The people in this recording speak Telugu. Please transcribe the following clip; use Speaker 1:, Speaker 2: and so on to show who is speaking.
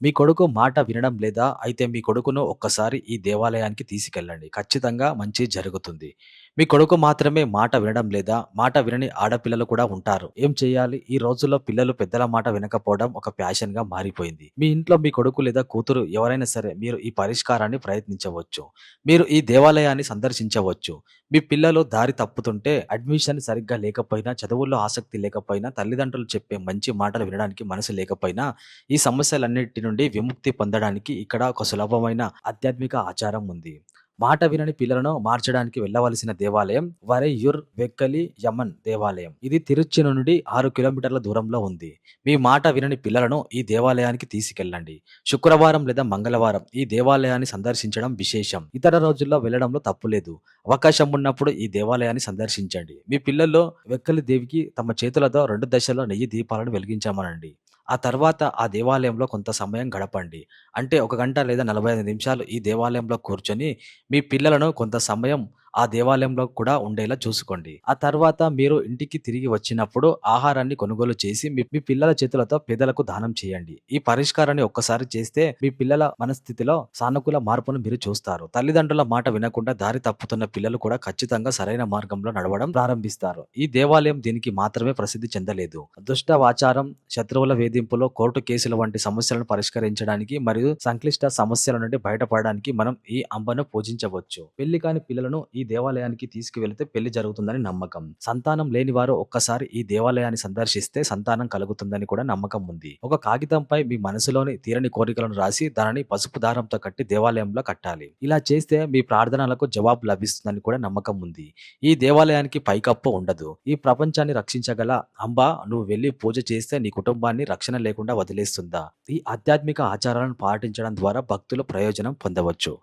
Speaker 1: మీ కొడుకు మాట వినడం లేదా? అయితే మీ కొడుకును ఒక్కసారి ఈ దేవాలయానికి తీసుకెళ్ళండి. ఖచ్చితంగా మంచి జరుగుతుంది. మీ కొడుకు మాత్రమే మాట వినడం లేదా? మాట వినని ఆడపిల్లలు కూడా ఉంటారు. ఏం చేయాలి? ఈ రోజుల్లో పిల్లలు పెద్దల మాట వినకపోవడం ఒక ఫ్యాషన్‌గా మారిపోయింది. మీ ఇంట్లో మీ కొడుకు లేదా కూతురు ఎవరైనా సరే మీరు ఈ పరిష్కారాన్ని ప్రయత్నించవచ్చు. మీరు ఈ దేవాలయాన్ని సందర్శించవచ్చు. మీ పిల్లలు దారి తప్పుతుంటే అడ్మిషన్ సరిగ్గా లేకపోయినా, చదువుల్లో ఆసక్తి లేకపోయినా, తల్లిదండ్రులు చెప్పే మంచి మాటలు వినడానికి మనసు లేకపోయినా, ఈ సమస్యలన్నిటి నుండి విముక్తి పొందడానికి ఇక్కడ ఒక సులభమైన ఆధ్యాత్మిక ఆచారం ఉంది. మాట వినని పిల్లలను మార్చడానికి వెళ్ళవలసిన దేవాలయం వరైయుర్ వెక్కలి యమన్ దేవాలయం. ఇది తిరుచి నుండి ఆరు కిలోమీటర్ల దూరంలో ఉంది. మీ మాట వినని పిల్లలను ఈ దేవాలయానికి తీసుకెళ్ళండి. శుక్రవారం లేదా మంగళవారం ఈ దేవాలయాన్ని సందర్శించడం విశేషం. ఇతర రోజుల్లో వెళ్ళడంలో తప్పులేదు. అవకాశం ఉన్నప్పుడు ఈ దేవాలయాన్ని సందర్శించండి. మీ పిల్లల్లో వెక్కలి దేవికి తమ చేతులతో రెండు దశల్లో నెయ్యి దీపాలను వెలిగించామనండి ఆ తర్వాత ఆ దేవాలయంలో కొంత సమయం గడపండి. అంటే ఒక గంట లేదా 45 నిమిషాలు ఈ దేవాలయంలో కూర్చొని మీ పిల్లలను కొంత సమయం ఆ దేవాలయంలో కూడా ఉండేలా చూసుకోండి. ఆ తర్వాత మీరు ఇంటికి తిరిగి వచ్చినప్పుడు ఆహారాన్ని కొనుగోలు చేసి మీ మీ పిల్లల చేతులతో పేదలకు దానం చేయండి. ఈ పరిష్కారాన్ని ఒక్కసారి చేస్తే మీ పిల్లల మనస్థితిలో సానుకూల మార్పును మీరు చూస్తారు. తల్లిదండ్రుల మాట వినకుండా దారి తప్పుతున్న పిల్లలు కూడా ఖచ్చితంగా సరైన మార్గంలో నడవడం ప్రారంభిస్తారు. ఈ దేవాలయం దీనికి మాత్రమే ప్రసిద్ధి చెందలేదు. దుష్టవాచారం, శత్రువుల వేధింపులో కోర్టు కేసుల వంటి సమస్యలను పరిష్కరించడానికి మరియు సంక్లిష్ట సమస్యల నుండి బయటపడడానికి మనం ఈ అంబను పూజించవచ్చు. పెళ్ళి కాని పిల్లలను ఈ దేవాలయానికి తీసుకువెళితే పెళ్ళి జరుగుతుందని నమ్మకం. సంతానం లేని వారు ఒక్కసారి ఈ దేవాలయాన్ని సందర్శిస్తే సంతానం కలుగుతుందని కూడా నమ్మకం ఉంది. ఒక కాగితంపై మీ మనసులోని తీరని కోరికలను రాసి దానిని పసుపు దారంతో కట్టి దేవాలయంలో కట్టాలి. ఇలా చేస్తే మీ ప్రార్థనలకు జవాబు లభిస్తుందని కూడా నమ్మకం ఉంది. ఈ దేవాలయానికి పైకప్పు ఉండదు. ఈ ప్రపంచాన్ని రక్షించగల అంబ నువ్వు వెళ్ళి పూజ చేస్తే నీ కుటుంబాన్ని రక్షణ లేకుండా వదిలేస్తుందా? ఈ ఆధ్యాత్మిక ఆచారాలను పాటించడం ద్వారా భక్తులు ప్రయోజనం పొందవచ్చు.